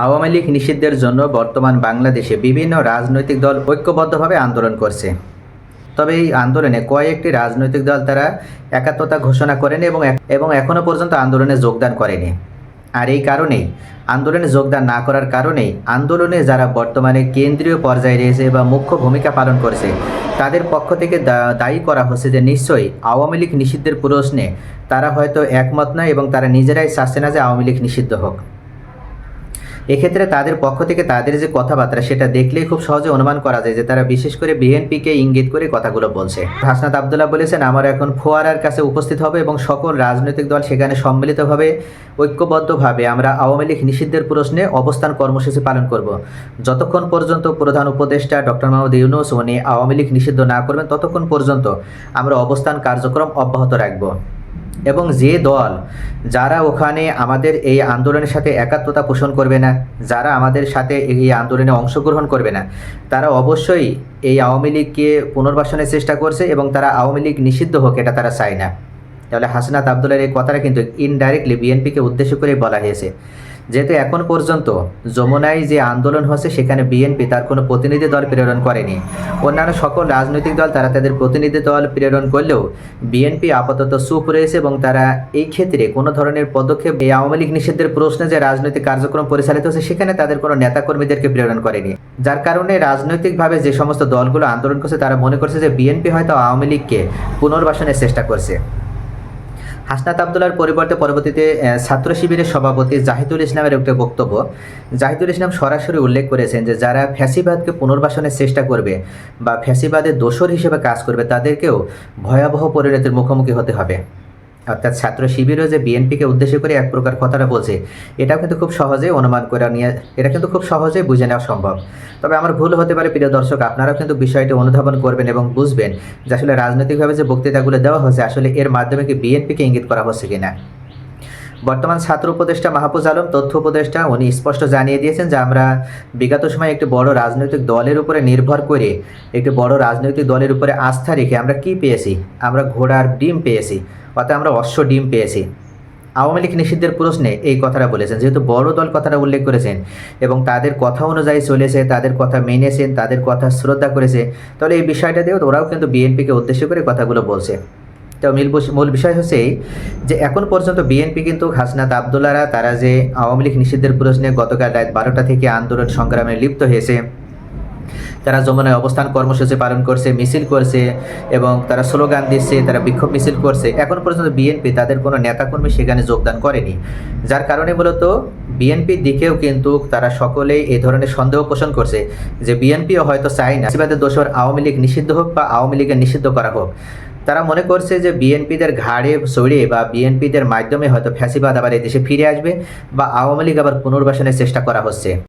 আওয়ামী লীগ নিষিদ্ধের জন্য বর্তমান বাংলাদেশে বিভিন্ন রাজনৈতিক দল ঐক্যবদ্ধভাবে আন্দোলন করছে। তবে এই আন্দোলনে কয়েকটি রাজনৈতিক দল তারা একাত্মতা ঘোষণা করেনি এবং এবং এখনও পর্যন্ত আন্দোলনে যোগদান করেনি। আর এই কারণেই, আন্দোলনে যোগদান না করার কারণেই আন্দোলনে যারা বর্তমানে কেন্দ্রীয় পর্যায়ে রয়েছে বা মুখ্য ভূমিকা পালন করছে, তাদের পক্ষ থেকে দায়ী করা হচ্ছে যে নিশ্চয়ই আওয়ামী লীগ নিষিদ্ধের প্রশ্নে তারা হয়তো একমত নয় এবং তারা নিজেরাই চাচ্ছে না যে আওয়ামী লীগ নিষিদ্ধ হোক। এক্ষেত্রে তাদের পক্ষ থেকে তাদের যে কথাবার্তা, সেটা দেখলেই খুব সহজে অনুমান করা যায় যে তারা বিশেষ করে বিএনপিকে ইঙ্গিত করে কথাগুলো বলছে। হাসনাত আবদুল্লাহ বলেছেন, আমার এখন ফোয়ারার কাছে উপস্থিত হবে এবং সকল রাজনৈতিক দল সেখানে সম্মিলিতভাবে, ঐক্যবদ্ধভাবে আমরা আওয়ামী লীগ নিষিদ্ধের প্রশ্নে অবস্থান কর্মসূচি পালন করব। যতক্ষণ পর্যন্ত প্রধান উপদেষ্টা ডক্টর মোহাম্মদ ইউনুস উনি আওয়ামী লীগ নিষিদ্ধ না করবেন, ততক্ষণ পর্যন্ত আমরা অবস্থান কার্যক্রম অব্যাহত রাখব। এবং যে দল যারা ওখানে আমাদের এই আন্দোলনের সাথে একাত্মতা পোষণ করবে না, যারা আমাদের সাথে এই আন্দোলনে অংশগ্রহণ করবে না, তারা অবশ্যই এই আওয়ামী লীগকে পুনর্বাসনের চেষ্টা করছে এবং তারা আওয়ামী লীগ নিষিদ্ধ হোক, এটা তারা চায় না। তাহলে হাসনাত আবদুল্লার এই কথাটা কিন্তু ইনডাইরেক্টলি বিএনপিকে উদ্দেশ্য করে বলা হয়েছে। যেহেতু এখন পর্যন্ত যমুনায় যে আন্দোলন হচ্ছে, সেখানে বিএনপি তার কোনো প্রতিনিধি দল প্রেরণ করেনি। অন্যান্য সকল রাজনৈতিক দল তারা তাদের প্রতিনিধি দল প্রেরণ করলেও বিএনপি আপাতত চুপ রয়েছে এবং তারা এই ক্ষেত্রে কোনো ধরনের পদক্ষেপ এই আওয়ামী লীগ নিষিদ্ধের প্রশ্নে যে রাজনৈতিক কার্যক্রম পরিচালিত হচ্ছে, সেখানে তাদের কোনো নেতাকর্মীদেরকে প্রেরণ করেনি। যার কারণে রাজনৈতিকভাবে যে সমস্ত দলগুলো আন্দোলন করছে, তারা মনে করছে যে বিএনপি হয়তো আওয়ামী লীগকে পুনর্বাসনের চেষ্টা করছে। হাসনাত আবদুল্লার পরিবর্তে পরবর্তীতে ছাত্র শিবিরের সভাপতি জাহিদুল ইসলামের একটা বক্তব্য। জাহিদুল ইসলাম সরাসরি উল্লেখ করেছেন যে, যারা ফ্যাসিবাদকে পুনর্বাসনের চেষ্টা করবে বা ফ্যাসিবাদের দোষর হিসেবে কাজ করবে, তাদেরকেও ভয়াবহ পরিণতির মুখোমুখি হতে হবে। অর্থাৎ ছাত্র শিবিরও যে বিএনপিকে উদ্দেশ্য করে এক প্রকার কথাটা বলছে, এটাও কিন্তু খুব সহজে অনুমান করে নিয়ে, এটা কিন্তু খুব সহজে বুঝে নেওয়া সম্ভব। তবে আমার ভুল হতে পারে, প্রিয় দর্শক, আপনারাও কিন্তু বিষয়টি অনুধাবন করবেন এবং বুঝবেন যে আসলে রাজনৈতিকভাবে যে বক্তৃতাগুলো দেওয়া হচ্ছে, আসলে এর মাধ্যমে কি বিএনপিকে ইঙ্গিত করা হচ্ছে কিনা। বর্তমান ছাত্র উপদেষ্টা মাহফুজ আলম, তথ্য উপদেষ্টা, উনি স্পষ্ট জানিয়ে দিয়েছেন যে আমরা বিগত সময় একটি বড় রাজনৈতিক দলের উপরে নির্ভর করে, একটি বড় রাজনৈতিক দলের উপরে আস্থা রেখে আমরা কি পেয়েছি? আমরা ঘোড়ার ডিম পেয়েছি, অর্থাৎ আমরা অশ্ব ডিম পেয়েছি। আওয়ামী লীগ নিষিদ্ধের প্রশ্নে এই কথাটা বলেছেন, যেহেতু বড় দল কথাটা উল্লেখ করেছেন এবং তাদের কথা অনুযায়ী চলেছে, তাদের কথা মেনেছেন, তাদের কথা শ্রদ্ধা করেছে, তাহলে এই বিষয়টা দিয়েও ওরাও কিন্তু বিএনপিকে উদ্দেশ্য করে কথাগুলো বলছে। তো মিল মূল বিষয় হচ্ছে যে এখন পর্যন্ত বিএনপি কিন্তু হাসনাত আবদুল্লারা তারা যে আওয়ামী লীগ নিষিদ্ধের প্রশ্নে গতকাল রাত বারোটা থেকে আন্দোলন সংগ্রামে লিপ্ত হয়েছে। তারা যমুনায় অবস্থান কর্মসূচি পালন করছে, মিছিল করছে এবং তারা স্লোগান দিচ্ছে, তারা বিক্ষোভ মিছিল করছে। এখন পর্যন্ত বিএনপি তাদের কোনো নেতাকর্মী সেখানে যোগদান করেনি। যার কারণে মূলত বিএনপির দিকেও কিন্তু তারা সকলেই এই ধরনের সন্দেহ পোষণ করছে যে বিএনপিও হয়তো চায় না। দোষর আওয়ামী লীগ নিষিদ্ধ হোক বা আওয়ামী লীগের নিষিদ্ধ করা হোক। তারা মনে করছে যে বিএনপিদের ঘাড়ে সরে বা বিএনপিদের মাধ্যমে হয়তো ফ্যাসিবাদ আবার দেশে ফিরে আসবে বা আওয়ামী লীগ আবার পুনর্বাসনের চেষ্টা করা হচ্ছে।